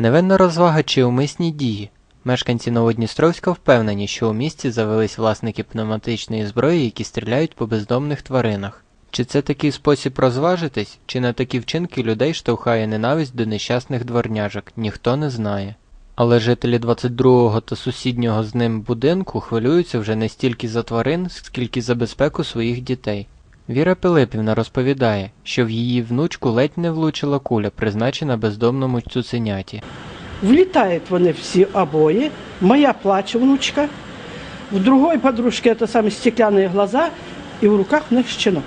Невинна розвага чи умисні дії. Мешканці Новодністровська впевнені, що у місті завелись власники пневматичної зброї, які стріляють по бездомних тваринах. Чи це такий спосіб розважитись, чи на такі вчинки людей штовхає ненависть до нещасних дворняжок, ніхто не знає. Але жителі 22-го та сусіднього з ним будинку хвилюються вже не стільки за тварин, скільки за безпеку своїх дітей. Віра Пилипівна розповідає, що в її внучку ледь не влучила куля, призначена бездомному цуценяті. Влітають вони всі обоє. Моя плаче внучка, в другой подружки це саме стекляні глаза, і в руках у них щенок.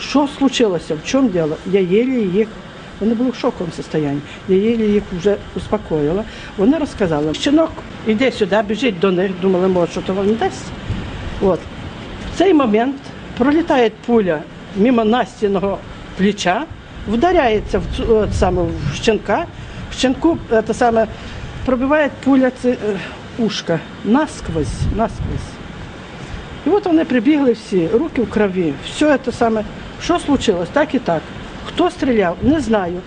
Що случилося? В чому діло? Я єлі їх, вони були в шоковому стані. Я єлі їх вже успокоїла. Вони розказали, щенок іде сюди, біжить до них, думали, може, що то вам дасть. От. В цей момент пролітає пуля мимо Настіного плеча, вдаряється в, от саме в щенка. В щенку це саме, пробиває пуля це, е, ушко насквозь, насквозь. І от вони прибігли всі, руки в крові, все це саме. Що случилось? Так і так. Хто стріляв? Не знаю.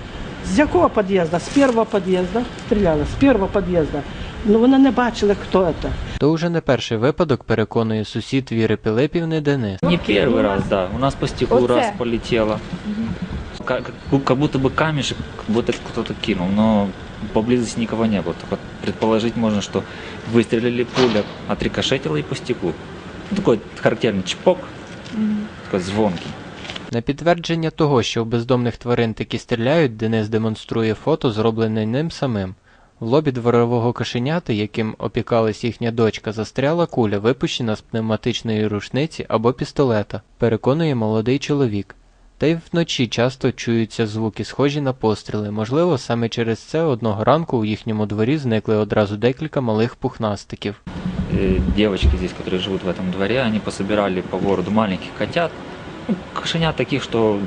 З якого під'їзду? З першого під'їзду стріляли, з першого під'їзду. Ну вони не бачили, хто це. То вже не перший випадок, переконує сусід Віри Пилипівни Денис. Не первый раз, да. У нас по стеклу Оце. раз полетело. Как, как- как будто бы камешек, как будто кто-то кинул, но поблизости никого не было. Только предположить можно, что выстрелили пуля, отрикошетила и по стеклу. Ну, такой характерный чпок, такой звонкий. На підтвердження того, що в бездомних тварин таки стріляють, Денис демонструє фото, зроблене ним самим. В лобі дворового кошеняти, яким опікалась їхня дочка, застряла куля, випущена з пневматичної рушниці або пістолета, переконує молодий чоловік. Та й вночі часто чуються звуки, схожі на постріли. Можливо, саме через це одного ранку у їхньому дворі зникли одразу декілька малих пухнастиків. Э, Девочки здесь, которые живут в этом дворе, они пособирали по городу маленьких котят. Ну, кошенят таких, что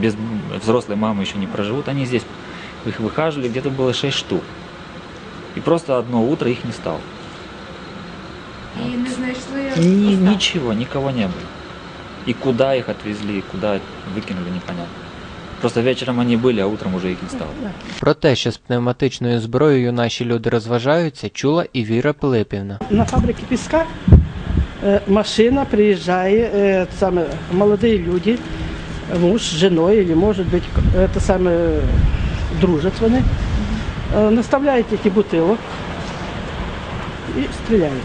без взрослой мамы еще не проживут. Они здесь их выхаживали, где-то было 6 штук. И просто одно утро их не стало. І не знайшли Ни- останки? ничего, никого не было. И куда их отвезли, и куда выкинули, непонятно. Просто вечером они были, а утром уже их не стало. Про те, що з пневматичною зброєю наші люди розважаються, чула і Віра Пилипівна. На фабриці піска е, машина приїжджає, е, саме молоді люди, муж з жіною, або може бути е, те саме дружать вони, е, наставляють які бутилок і стріляють.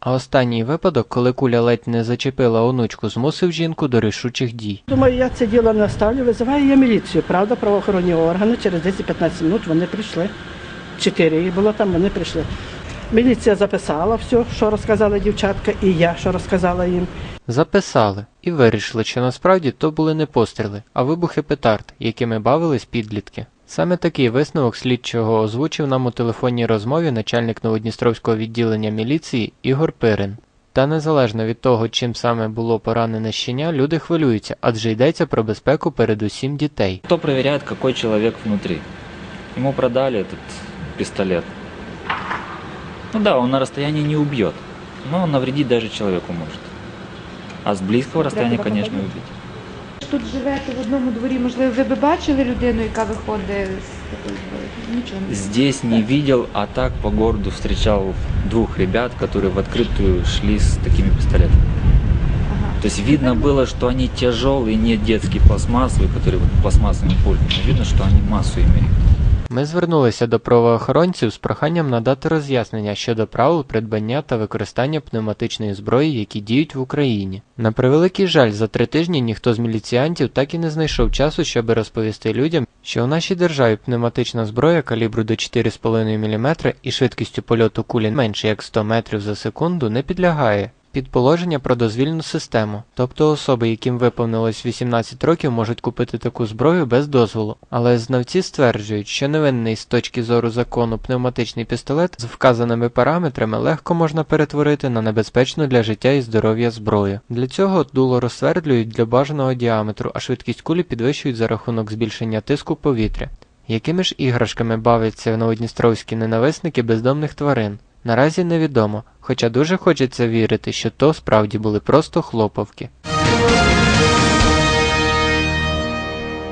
А останній випадок, коли куля ледь не зачепила онучку, змусив жінку до рішучих дій. Думаю, я це діло не ставлю, визиваю я міліцію. Правда, правоохоронні органи через 10-15 минут вони прийшли. Чотири їх було там, вони прийшли. Міліція записала все, що розказала дівчатка, і я що розказала їм. Записали і вирішили, що насправді то були не постріли, а вибухи петард, якими бавились підлітки. Саме такий висновок слідчого озвучив нам у телефонній розмові начальник Новодністровського відділення міліції Ігор Пирин. Та незалежно від того, чим саме було поранене щеня, люди хвилюються, адже йдеться про безпеку передусім дітей. Кто проверяет, какой человек внутри? Ему продали этот пистолет. Ну да, он на расстоянии не убьет, но он навредить даже человеку может. А с близкого расстояния, конечно, убить Тут живете в одному дворі, можливо, ви б бачили людину, яка виходить з такої зброї? Нічого не Здесь не видел, а так по городу встречал двух ребят, которые в открытую шли с такими пистолетами. Ага. То есть видно было, что они тяжелые, не детские пластмассовые, которые вот пластмассовыми пульками. Видно, что они массу имеют. Ми звернулися до правоохоронців з проханням надати роз'яснення щодо правил придбання та використання пневматичної зброї, які діють в Україні. На превеликий жаль, за три тижні ніхто з міліціантів так і не знайшов часу, щоб розповісти людям, що у нашій державі пневматична зброя калібру до 4,5 мм і швидкістю польоту кулі менше як 100 метрів за секунду не підлягає. Під положення про дозвільну систему, тобто особи, яким виповнилось 18 років, можуть купити таку зброю без дозволу. Але знавці стверджують, що невинний з точки зору закону пневматичний пістолет з вказаними параметрами легко можна перетворити на небезпечну для життя і здоров'я зброю. Для цього дуло розсвердлюють для бажаного діаметру, а швидкість кулі підвищують за рахунок збільшення тиску повітря. Якими ж іграшками бавляться новодністровські ненависники бездомних тварин? Наразі невідомо, хоча дуже хочеться вірити, що то справді були просто хлопавки.